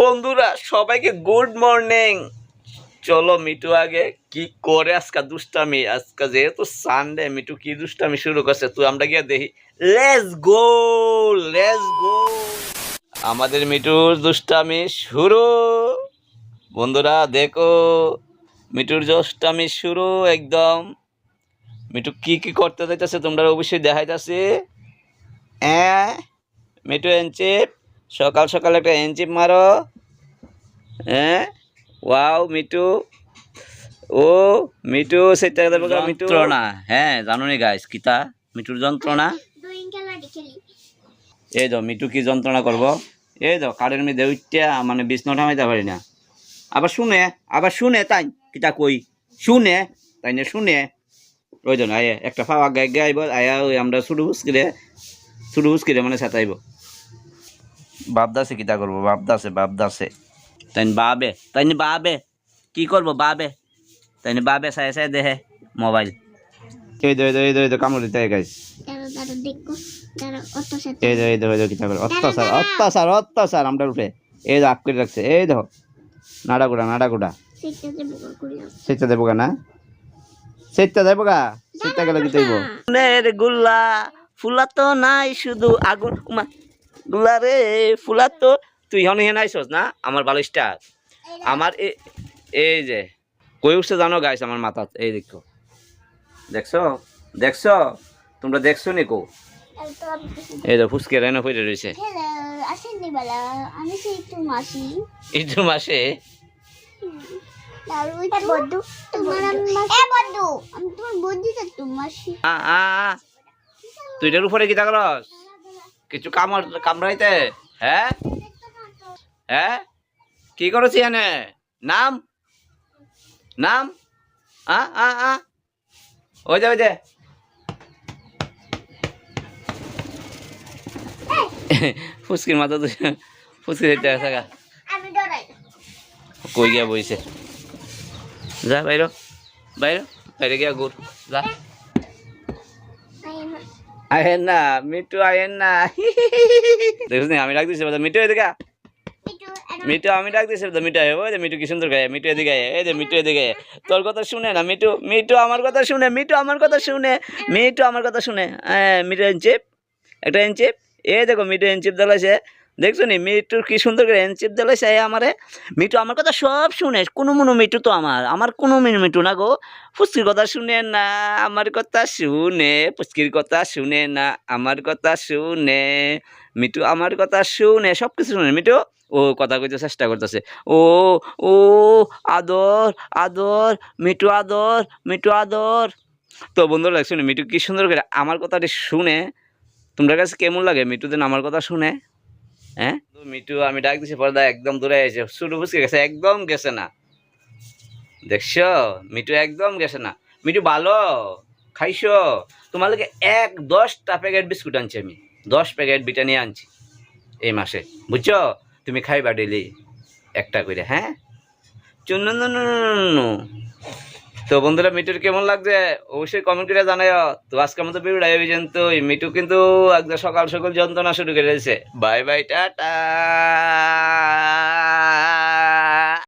বন্ধুরা, সবাইকে good morning চলো মিটু আগে কি করে আজকে দুষ্টামি? আজকে যেহেতু সানডে মিটু কি দুষ্টামি শুরু করছে? তুই আমরা গিয়ে দেখি। লেস গো লেস গো আমাদের মিটুর দুষ্টামি শুরু। বন্ধুরা, দেখো মিটুর দুষ্টামি শুরু একদম। মিটু কি কি করতে যাইতেছে তোমরা অবশ্যই দেখাইতেছে। হ্যাঁ মিটু এনচিপ সকাল সকাল একটা এনচিপ মারো। হ্যাঁ? Wow, me too. ও, মিটু সেটা মিটু? হ্যাঁ জানো নি গাইস কিতা মিটুর যন্ত্রণা? এই তো মিটু কি যন্ত্রণা করব? এই তো কাঠের মধ্যে উঠতে মানে বিছনা থামাইতে পারি না। আবার শুনে আবার শুনে, তাই কিতা কই? শুনে, তাই না, শুনে। ওই জন্য আয়, একটা ফাওয়া গায়ে গাইব, আয়া, ওই আমরা শুরু হুসকিরে শুরু হুসকিরে মানে সাতাইব বাপদাসে কিতা করব? বাপদাসে বাপদাসে তাই বাবে তাই বাবে কি করব বাবে তাই বাবে চাই চাই দেহে মোবাইল। এই দো এই দো এই দো দো কামড় দিতে গাইস এই দেখো। এই দেখো এই দেখো কিতা করে অত্যাচার অত্যাচার অত্যাচার আমরা উঠে এই আপ করে রাখছে। এই দেখো নাড়াগুড়া নাড়াগুড়া সেটা দেবো না? সেটা দেবো গা। সেটা গেলে কি দেবো? নের গুল্লা ফুলা তো নাই শুধু আগুন। গুল্লা রে ফুলা তো তুই হন হেন আইসস না? আমার ভালো স্টার। আমার এ- এই যে কই উঠছে জানো গাইস আমার মাথা? এই দেখো। দেখছ? দেখছ? তোমরা দেখছ নি কো? এই তো ফুসকে রেনো হয়ে রয়েছে। হ্যালো আসেননি বেলা। আমি সেই একটু মাসি। তুই এটার উপরে কি থাকলস কিছু কামড় কামড়াইতে? হ্যাঁ? হ্যাঁ? কি করেছি এনে? নাম? নাম? আ আ আ। ওই যে ওই যে। ফুসকির মাথা তো ফুসকির থাকা আমি ডরাই কই গিয়া বইছে? যা বাইর বাইর বাইরে গিয়া ঘুর যা। আয়েন না মিটু আয়েন না দেখছিস আমি ডাক দিছি মিটু এদিকে। মিটু আমি ডাক দিছি মিটু আয়, ওই যে মিটু কি সুন্দর গায়ে মিটু এদিকে আয়, এই যে মিটু এদিকে। তোর কথা শুনে না মিটু মিটু আমার কথা শুনে মিটু আমার কথা শুনে মিটু আমার কথা শুনে। হ্যাঁ মিটু এনচিপ একটা এনচিপ। এই দেখো মিটু এনচিপ দিলাইছে দেখছ নি? মিটুর কি সুন্দর করে এনচিপ দিলাইছে সে আমারে। মিটু আমার কথা সব শুনে, কোনো মনো মিটু তো আমার। আমার কোনো মিনু মিটু না গো। ফুচকির কথা শুনে না, আমার কথা শুনে। ফুচকির কথা শুনে না, আমার কথা শুনে। মিটু আমার কথা শুনে, সব কিছু শুনে। মিটু ও কথা কইতে চেষ্টা করতেছে। ও ও, আদর আদর মিটু আদর মিটু আদর। তো বন্ধুরা লাগছে মিটু কি সুন্দর করে আমার কথাটি শুনে, তোমরা কাছে কেমন লাগে? মিটু দিন আমার কথা শুনে। হ্যাঁ? মিটু আমি ডাক দিছি, পর্দা একদম দূরে এসে শুরু বুঝকে গেছে, একদম গেছে না। দেখছ? মিটু একদম গেছে না। মিটু ভালো? খাইছো? তোমার লাগে এক দশটা প্যাকেট বিস্কুট আনছি আমি। দশ প্যাকেট বিটানি আনছি এই মাসে। বুঝছ? তুমি খাইবা ডেলি একটা করে হ্যাঁ? চুন্নু তো বন্ধুরা মিটুর কেমন লাগছে? অবশ্যই কমেন্ট করে জানাই তো আজকের মতো ভিডিওটা এই পর্যন্ত। মিটু কিন্তু একদম সকাল সকাল যন্ত্রণা শুরু করে দিয়েছে। Bye bye, tata!